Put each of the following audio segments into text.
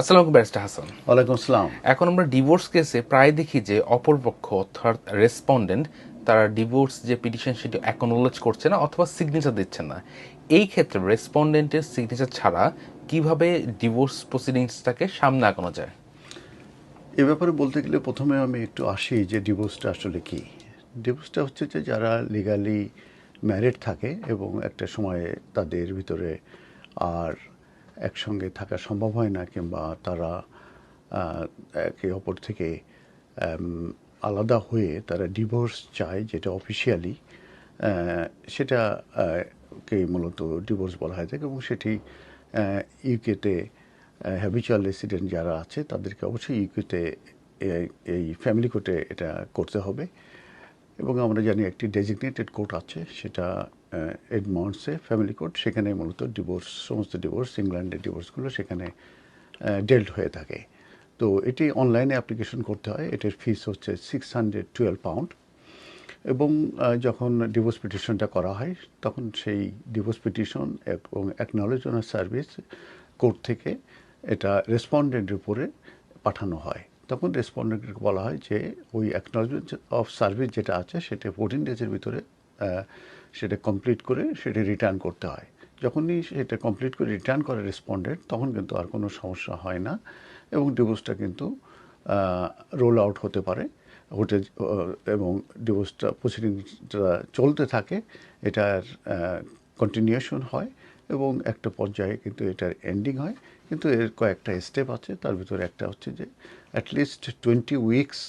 আসসালামু ব্যারিস্টার হাসান। ওয়ালাইকুম আসসালাম। এখন আমরা ডিভোর্স কেসে প্রায় দেখি যে অপরপক্ষ অর্থাৎ রেসপন্ডেন্ট তারা ডিভোর্স যে পিটিশন সেটি অ্যাকনোলেজ করছে না অথবা সিগনেচার দিচ্ছে না। এই ক্ষেত্রে রেসপন্ডেন্টের সিগনেচার ছাড়া কীভাবে ডিভোর্স প্রসিডিংসটাকে সামনে আগানো যায়? এ ব্যাপারে বলতে গেলে প্রথমে আমি একটু আসি যে ডিভোর্সটা আসলে কি। ডিভোর্সটা হচ্ছে যে যারা লিগালি ম্যারিড থাকে এবং একটা সময়ে তাদের ভিতরে আর একসঙ্গে থাকা সম্ভব হয় না, কিংবা তারা একে অপর থেকে আলাদা হয়ে তারা ডিভোর্স চায়, যেটা অফিসিয়ালি সেটা কে মূলত ডিভোর্স বলা হয়ে থাকে, এবং সেটি ইউকেতে হ্যাবিচুয়াল রেসিডেন্ট যারা আছে, তাদেরকে অবশ্যই ইউকেতে এই ফ্যামিলি কোর্টে এটা করতে হবে। এবং আমরা জানি একটি ডেজিগনেটেড কোর্ট আছে, সেটা এডমন্ডসে ফ্যামিলি কোর্ট সেখানে মূলত ডিভোর্স সমস্ত ডিভোর্স ইংল্যান্ডের ডিভোর্সগুলো সেখানে ডেল্ট হয়ে থাকে। তো এটি অনলাইনে অ্যাপ্লিকেশন করতে হয়, এটির ফিস হচ্ছে সিক্স হান্ড্রেড টুয়েলভ পাউন্ড এবং যখন ডিভোর্স পিটিশনটা করা হয়, তখন সেই ডিভোর্স পিটিশন এবং অ্যাকনোলেজমেন্ট সার্ভিস কোর্ট থেকে এটা রেসপন্ডেন্টের উপরে পাঠানো হয়। তখন রেসপন্ডেন্টকে বলা হয় যে, ওই অ্যাকনোলেজমেন্ট অফ সার্ভিস যেটা আছে, সেটা ফোরটিন ডেজের ভিতরে সেটা কমপ্লিট করে সেটা রিটার্ন করতে হয়। যখনই সেটা কমপ্লিট করে রিটার্ন করে রেসপন্ডেন্ট তখন কিন্তু আর কোনো সমস্যা হয় না এবং ডিভোর্সটা কিন্তু রোল আউট হতে পারে। হতে এবং ডিভোর্সটা প্রসিডিংটা চলতে থাকে, এটার কন্টিনিউশন হয় এবং একটা পর্যায়ে কিন্তু এটার এন্ডিং হয়। কিন্তু এর কয়েকটা স্টেপ আছে, তার ভিতরে একটা হচ্ছে যে অ্যাটলিস্ট টোয়েন্টি উইকস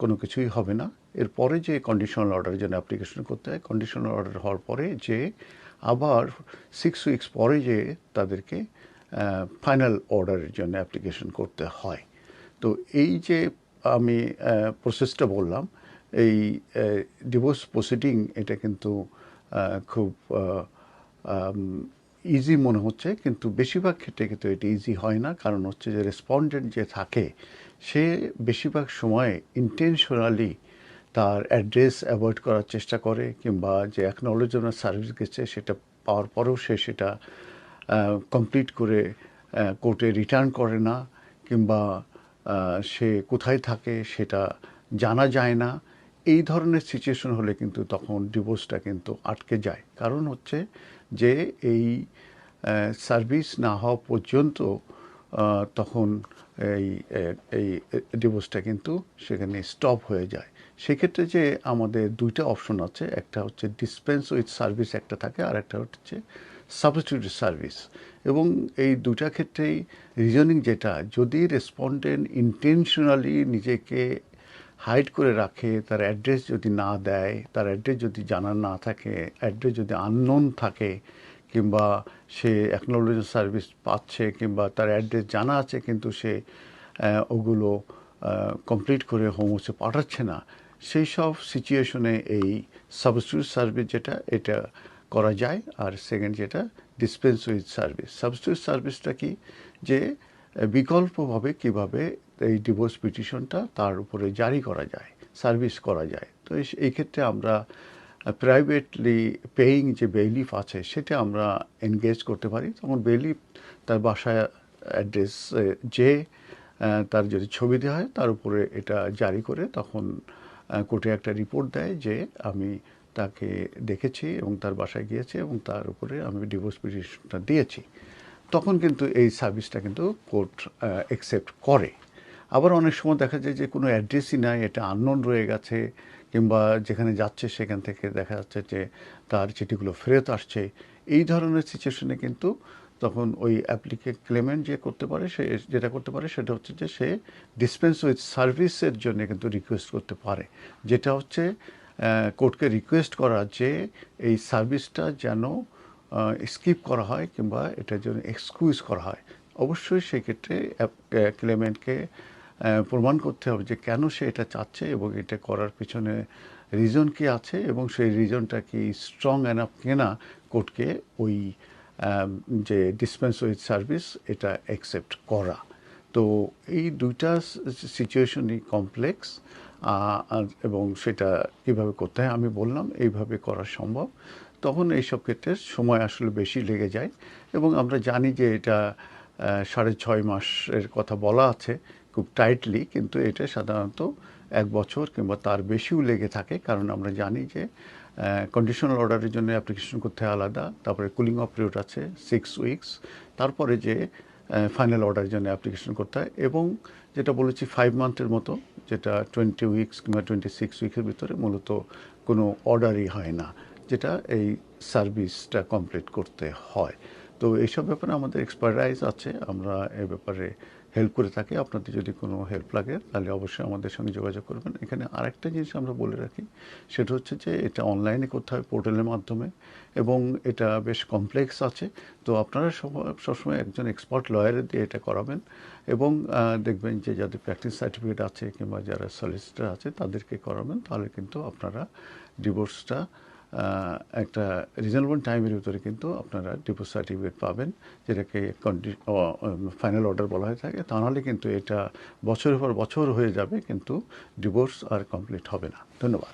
কোনো কিছুই হবে না। এরপরে যে কন্ডিশনাল অর্ডারের জন্য অ্যাপ্লিকেশন করতে হয় কন্ডিশনাল অর্ডার হওয়ার পরে যে আবার সিক্স উইকস পরে যে তাদেরকে ফাইনাল অর্ডারের জন্য অ্যাপ্লিকেশন করতে হয়। তো এই যে আমি প্রসেসটা বললাম, এই ডিভোর্স প্রসিডিং এটা কিন্তু খুব ইজি মনে হচ্ছে, কিন্তু বেশিরভাগ ক্ষেত্রে কিন্তু এটা ইজি হয় না। কারণ হচ্ছে যে রেসপন্ডেন্ট যে থাকে, সে বেশিরভাগ সময় ইন্টেনশনালি তার অ্যাড্রেস অ্যাভয়েড করার চেষ্টা করে, কিংবা যে অ্যাকনোলেজমেন্ট সার্ভিস গেছে সেটা পাওয়ার পরেও সে সেটা কমপ্লিট করে কোর্টে রিটার্ন করে না, কিংবা সে কোথায় থাকে সেটা জানা যায় না। এই ধরনের সিচুয়েশন হলে কিন্তু তখন ডিভোর্সটা কিন্তু আটকে যায়। কারণ হচ্ছে যে এই সার্ভিস না হওয়া পর্যন্ত তখন এই এই ডিভোর্সটা কিন্তু সেখানে স্টপ হয়ে যায়। সেক্ষেত্রে যে আমাদের দুইটা অপশন আছে, একটা হচ্ছে ডিসপেন্স উইথ সার্ভিস একটা থাকে, আর একটা হচ্ছে সাবস্টিটিউট সার্ভিস এবং এই দুটা ক্ষেত্রেই রিজনিং যেটা, যদি রেসপন্ডেন্ট ইন্টেনশনালি নিজেকে হাইড করে রাখে, তার অ্যাড্রেস যদি না দেয়, তার অ্যাড্রেস যদি জানা না থাকে, অ্যাড্রেস যদি আননোন থাকে, কিংবা সে অ্যাকনোলজি সার্ভিস পাচ্ছে, কিংবা তার অ্যাড্রেস জানা আছে, কিন্তু সে ওগুলো কমপ্লিট করে হোম হাউসে পাঠাচ্ছে না, সেই সব সিচুয়েশনে এই সাবস্টিটিউট সার্ভিস যেটা, এটা করা যায়। আর সেকেন্ড যেটা ডিসপেন্স উইথ সার্ভিস সাবস্টিটিউট সার্ভিসটা কি? যে, বিকল্পভাবে কীভাবে এই ডিভোর্স পিটিশনটা তার উপরে জারি করা যায় সার্ভিস করা যায়। তো এই- ক্ষেত্রে আমরা প্রাইভেটলি পেইং যে বেইলিফ আছে সেটা আমরা এনগেজ করতে পারি। তখন বেইলিফ তার বাসায় অ্যাড্রেস যে তার যদি ছবি দেওয়া হয় তার উপরে এটা জারি করে তখন কোর্টে একটা রিপোর্ট দেয় যে আমি তাকে দেখেছি এবং তার বাসায় গিয়েছি এবং তার উপরে আমি ডিভোর্স পিটিশনটা দিয়েছি। তখন কিন্তু এই সার্ভিসটা কিন্তু কোর্ট অ্যাকসেপ্ট করে। আবার অনেক সময় দেখা যায় যে কোনো অ্যাড্রেসই নাই এটা আননোন রয়ে গেছে, কিংবা যেখানে যাচ্ছে সেখান থেকে দেখা যাচ্ছে যে তার চিঠিগুলো ফেরত আসছে। এই ধরনের সিচুয়েশনে কিন্তু তখন ওই অ্যাপ্লিকে ক্লেমেন্ট যে করতে পারে, সে যেটা করতে পারে সেটা হচ্ছে যে সে ডিসপেন্স উইথ সার্ভিসের জন্য কিন্তু রিকোয়েস্ট করতে পারে। যেটা হচ্ছে কোর্টকে রিকোয়েস্ট করা যে এই সার্ভিসটা যেন স্কিপ করা হয়, কিংবা এটার জন্য এক্সকিউজ করা হয়। অবশ্যই সেক্ষেত্রে ক্লেমেন্টকে প্রমাণ করতে হবে যে কেন সে এটা চাচ্ছে এবং এটা করার পিছনে রিজন কি আছে এবং সেই রিজনটা কি স্ট্রং এনাফ কেনা কোর্টকে ওই যে ডিসপেন্স উইথ সার্ভিস এটা অ্যাকসেপ্ট করা। তো এই দুইটা সিচুয়েশনই কমপ্লেক্স এবং সেটা কীভাবে করতে হয় আমি বললাম, এইভাবে করা সম্ভব। তখন এইসব ক্ষেত্রে সময় আসলে বেশি লেগে যায় এবং আমরা জানি যে এটা সাড়ে ছয় মাসের কথা বলা আছে খুব টাইটলি কিন্তু এটা সাধারণত এক বছর কিংবা তার বেশিও লেগে থাকে। কারণ আমরা জানি যে কন্ডিশনাল অর্ডারের জন্য অ্যাপ্লিকেশন করতে আলাদা, তারপরে কুলিং অফ পিরিয়ড আছে সিক্স উইকস তারপরে যে ফাইনাল অর্ডারের জন্য অ্যাপ্লিকেশন করতে হয় এবং যেটা বলেছি ফাইভ মান্থের মতো, যেটা টোয়েন্টি উইকস কিংবা টোয়েন্টি সিক্স উইকের ভিতরে মূলত কোনো অর্ডারই হয় না, যেটা এই সার্ভিসটা কমপ্লিট করতে হয়। তো এইসব ব্যাপারে আমাদের এক্সপার্টাইজ আছে, আমরা এ ব্যাপারে হেল্প করে থাকি। আপনাদের যদি কোনো হেল্প লাগে, তাহলে অবশ্যই আমাদের সঙ্গে যোগাযোগ করবেন। এখানে আরেকটা জিনিস আমরা বলে রাখি, সেটা হচ্ছে যে এটা অনলাইনে করতে হয় পোর্টালের মাধ্যমে এবং এটা বেশ কমপ্লেক্স আছে। তো আপনারা সব- সবসময় একজন এক্সপার্ট লয়ারের দিয়ে এটা করাবেন এবং দেখবেন যে যাদের প্র্যাকটিস সার্টিফিকেট আছে কিংবা যারা সলিসিটার আছে, তাদেরকে করাবেন। তাহলে কিন্তু আপনারা ডিভোর্সটা একটা রিজনেবল টাইমের ভিতরে কিন্তু আপনারা ডিভোর্স সার্টিফিকেট পাবেন, যেটাকে ফাইনাল অর্ডার বলা হয়ে থাকে। তা নাহলে কিন্তু এটা বছরের পর বছর হয়ে যাবে, কিন্তু ডিভোর্স আর কমপ্লিট হবে না। ধন্যবাদ।